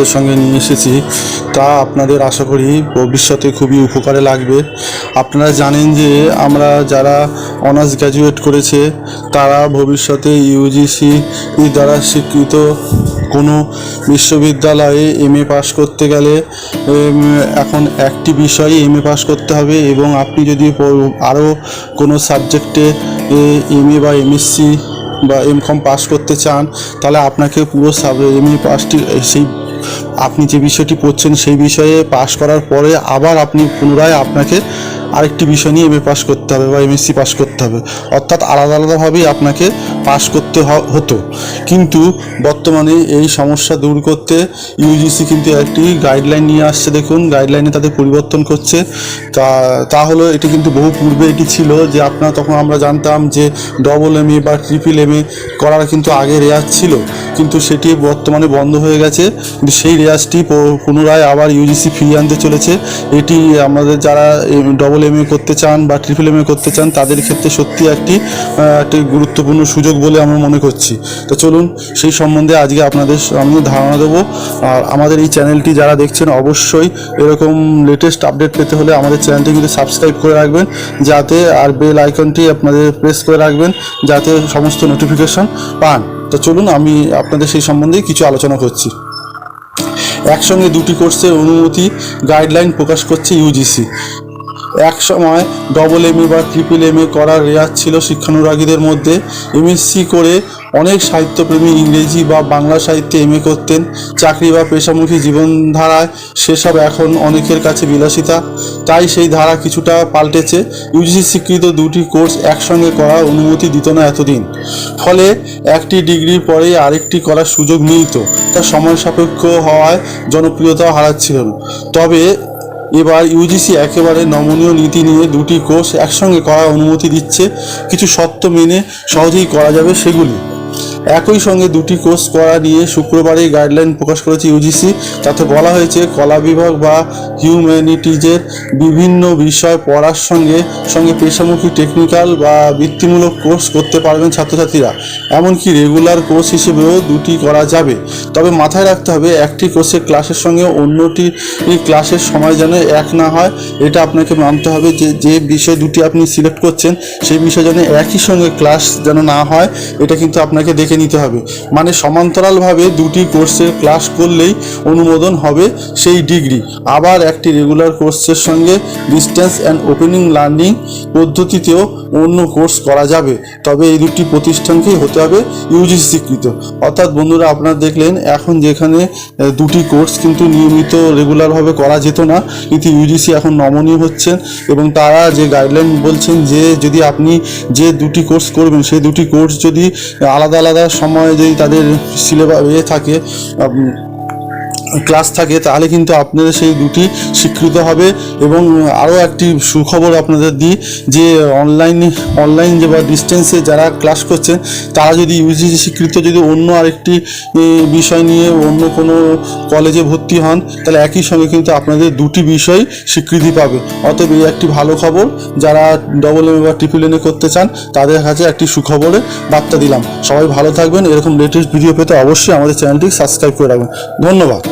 আপনাদের সঙ্গে নিয়ে এসেছি। তা আপনাদের আশা করি ভবিষ্যতে খুবই উপকারে লাগবে। আপনারা জানেন যে আমরা যারা অনার্স গ্র্যাজুয়েট করেছে, তারা ভবিষ্যতে ইউজিসি দ্বারা স্বীকৃত কোনো বিশ্ববিদ্যালয়ে এম এ পাশ করতে গেলে এখন একটি বিষয়ে এম এ পাশ করতে হবে এবং আপনি যদি আরও কোনো সাবজেক্টে এম এ বা এমএসসি বা এম কম পাস করতে চান, তাহলে আপনাকে পুরো সাব এম এ পাসটি সেই আপনি যে বিষয়টি পড়ছেন সেই বিষয়ে পাশ করার পরে আবার আপনি পুনরায় আপনাকে আরেকটি বিষয় নিয়ে এম এ পাস করতে হবে বা এমএসসি পাস করতে হবে। অর্থাৎ আলাদা আলাদাভাবেই আপনাকে পাস করতে হতো। কিন্তু বর্তমানে এই সমস্যা দূর করতে ইউজিসি কিন্তু একটি গাইডলাইন নিয়ে আসছে। দেখুন গাইডলাইনে তাদের পরিবর্তন করছে। তা তা হলো এটি কিন্তু বহু পূর্বে এটি ছিল যে আপনার তখন আমরা জানতাম যে ডবল এম এ বা ট্রিপল এম করার কিন্তু আগে রেয়াজ ছিল। কিন্তু সেটি বর্তমানে বন্ধ হয়ে গেছে। কিন্তু সেই রেয়াজটি পুনরায় আবার ইউজিসি ফিরিয়ে আনতে চলেছে। এটি আমাদের যারা ডবল এম এ করতে চান বা ট্রিপল এম এ করতে চান, তাদের ক্ষেত্রে সত্যি একটি একটি গুরুত্বপূর্ণ সুযোগ বলে আমরা মনে করছি। তো চলুন, সেই সম্বন্ধে আজকে আপনাদের আমি ধারণা দেবো। আর আমাদের এই চ্যানেলটি যারা দেখছেন, অবশ্যই এরকম লেটেস্ট আপডেট পেতে হলে আমাদের চ্যানেলটি কিন্তু সাবস্ক্রাইব করে রাখবেন, যাতে আর বেল আইকনটি আপনাদের প্রেস করে রাখবেন, যাতে সমস্ত নোটিফিকেশন পান। তো চলুন, আমি আপনাদের সেই সম্বন্ধে কিছু আলোচনা করছি। একসঙ্গে দুটি কোর্সের অনুমতি গাইডলাইন প্রকাশ করছে ইউজিসি এক সময় ডবল এম এ বা ট্রিপল এম এ করার রেয়াজ ছিল শিক্ষানুরাগীদের মধ্যে। এমএসসি করে অনেক সাহিত্যপ্রেমী ইংরেজি বা বাংলা সাহিত্যে এম এ করতেন। চাকরি বা পেশামুখী জীবনধারায় সেসব এখন অনেকের কাছে বিলাসিতা। তাই সেই ধারা কিছুটা পাল্টেছে। ইউজিসি স্বীকৃত দুটি কোর্স একসঙ্গে করার অনুমতি দিত না এতদিন। ফলে একটি ডিগ্রির পরে আরেকটি করার সুযোগ মিলত তা। সময় সাপেক্ষ হওয়ায় জনপ্রিয়তা হারাচ্ছিল তবে এবার ইউজিসি একেবারে নমনীয় নীতি নিয়ে দুটি কোর্স একসঙ্গে করার অনুমতি দিচ্ছে। কিছু শর্ত মেনে সহজেই করা যাবে সেগুলি। একই সঙ্গে দুটি কোর্স করা নিয়ে শুক্রবারে গাইডলাইন প্রকাশ করেছে ইউজিসি। তাতে বলা হয়েছে, কলা বিভাগ বা হিউম্যানিটিজের বিভিন্ন বিষয় পড়ার সঙ্গে সঙ্গে পেশামুখী টেকনিক্যাল বা বৃত্তিমূলক কোর্স করতে পারবেন ছাত্রছাত্রীরা। এমনকি রেগুলার কোর্স হিসেবেও দুটি করা যাবে। তবে মাথায় রাখতে হবে, একটি কোর্সের ক্লাসের সঙ্গে অন্যটি ক্লাসের সময় যেন এক না হয়, এটা আপনাকে মানতে হবে যে যে বিষয় দুটি আপনি সিলেক্ট করছেন, সেই বিষয় যেন একই সঙ্গে ক্লাস যেন না হয়, এটা কিন্তু আপনাকে দেখে নিতে হবে। মানে সমান্তরালভাবে দুটি কোর্সের ক্লাস করলেই অনুমোদন হবে সেই ডিগ্রি। আবার একটি রেগুলার কোর্সের সঙ্গে ডিস্টেন্স অ্যান্ড ওপেনিং লার্নিং পদ্ধতিতেও অন্য কোর্স করা যাবে। তবে এই দুটি প্রতিষ্ঠানকেই হতে হবে ইউজিসি স্বীকৃত অর্থাৎ বন্ধুরা, আপনারা দেখলেন, এখন যেখানে দুটি কোর্স কিন্তু নিয়মিত রেগুলারভাবে করা যেত না, কিন্তু ইউজিসি এখন নমনীয় হচ্ছেন এবং তারা যে গাইডলাইন বলছেন যে, যদি আপনি যে দুটি কোর্স করবেন সেই দুটি কোর্স যদি আলাদা আলাদা আলাদা সময় যদি তাদের সিলেবাস ইয়ে থাকে ক্লাস থাকে, তাহলে কিন্তু আপনাদের সেই দুটি স্বীকৃত হবে। এবং আরও একটি সুখবর আপনাদের দিই, যে অনলাইন অনলাইন যে বা ডিস্টেন্সে যারা ক্লাস করছেন, তারা যদি ইউজিসি স্বীকৃত যদি অন্য আরেকটি বিষয় নিয়ে অন্য কোনো কলেজে ভর্তি হন, তাহলে একই সঙ্গে কিন্তু আপনাদের দুটি বিষয় স্বীকৃতি পাবে। অতএব এই একটি ভালো খবর, যারা ডবল এম বা ট্রিপল এনে করতে চান, তাদের কাছে একটি সুখবরের বার্তা দিলাম। সবাই ভালো থাকবেন। এরকম লেটেস্ট ভিডিও পেতে অবশ্যই আমাদের চ্যানেলটি সাবস্ক্রাইব করে রাখবেন। ধন্যবাদ।